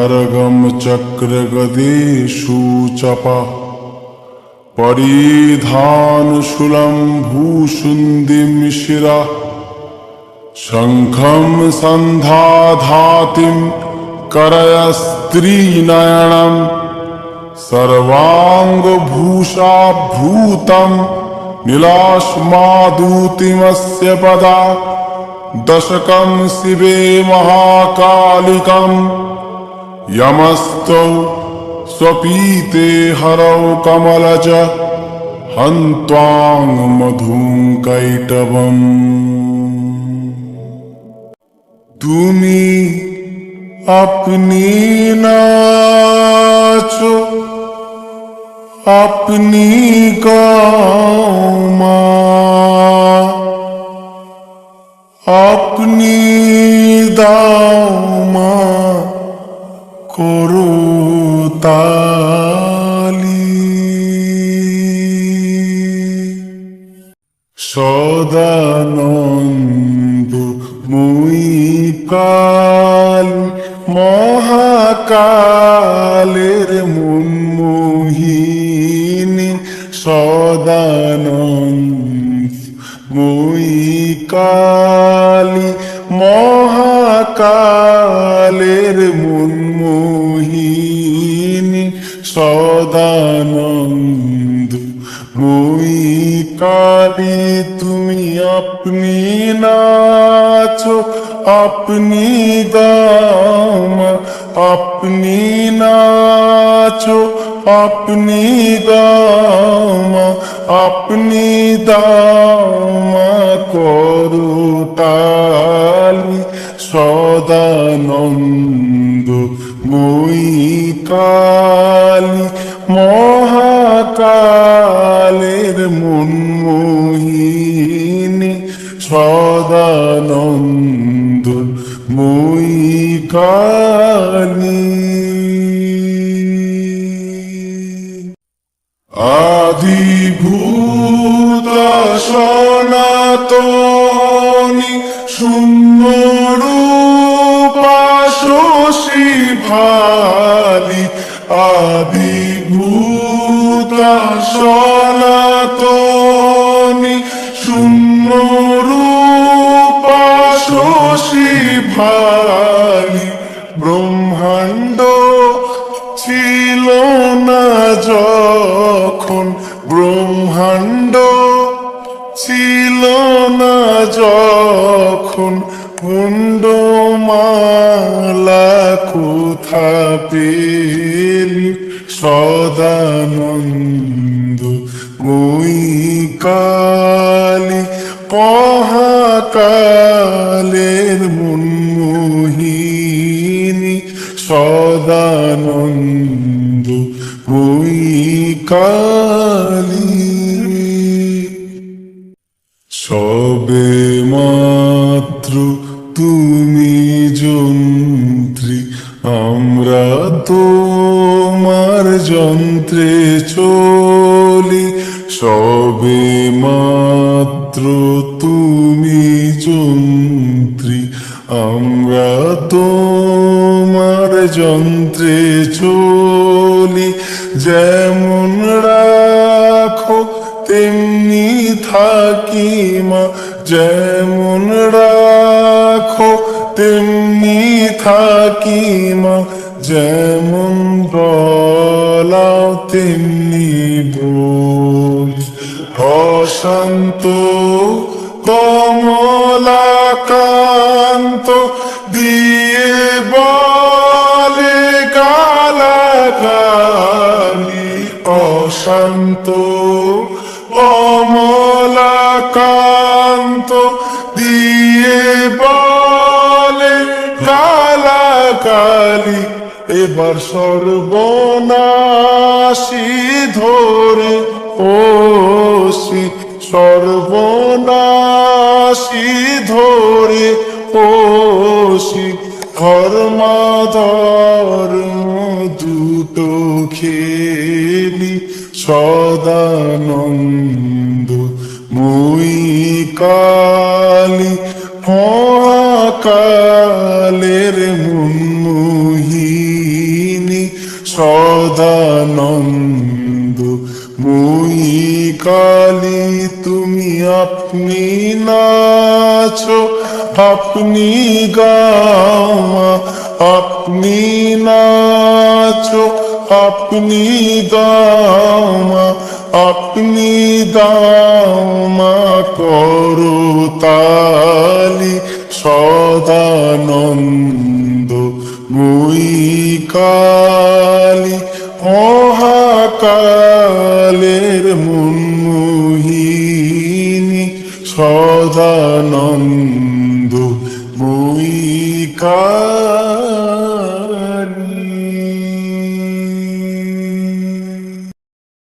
हरगं चक्रगदेशूचपा परिधानशूलं भूषुन्दिं शिरा शङ्खं सन्धाधातिं करयस्त्रीनयनं सर्वाङ्गभूषाभूतं निलाश्मादूतिमस्य पदा दशकं शिवे महाकालिकम् यमस्तौ स्वपीते हरौ कमलज हन्त्वां मधुं कैटवम् তুমি আপনি নাচো আপনি গামা আপনি করো তালি। সদানন্দ মুই কাল মহাকালের মুন্মোহিনী সদানন্দ মুই কালী মহাকালের কালী তুমি আপনি নাচো, আপনি দাম, আপনি নাচো, আপনি দাম আপনি দাম করো তালি সদানন্দ মই কালী মহাকালের মুন্মোহিনী সদানন্দ মই কালী। আদিভূত সনাতনী শূন্য রূপা শশী ভালি। আদিভূত সনাতনী শূন্য রূপা শশী ভালি ব্রহ্মাণ্ড ছিল না যখন ব্রহ্মাণ্ড ছিল না যখন কুণ্ডমালা কোথা পেলি সদানন্দ মহাকালের মুন্মোহিনী, সদানন্দ কালী। সবে মাত্র তুমি যন্ত্রী, আমরা তোমার যন্ত্রে চলি। সবে মাত্র তুমি তোমার যন্ত্রে চলি, যেমন রাখো তেমনি থাকি মা, যেমন রাখো তেমনি থাকি মা, যেমন বলাও তেমনি বল অশান্ত কমলাকান্ত অশান্ত কমলাকান্ত দিয়ে বলে গালাগালি এবার সর্বনাশী ধরে ওসি সর্বনাশী ধরে, ও ওসি ধর্মাধর দুটো খেলি সদানন্দ, মুই কালি, মহাকালের মুন্মোহী সদানন্দ, মুই কালি, তুমি আপনি নাচো, আপনি গাওয়া, আপনি নাচো। আপনি দামা আপনি দামা করো তালি সদানন্দ মুই কালী। মহাকালের মুন্মোহিনী সদানন্দ মুই কালী।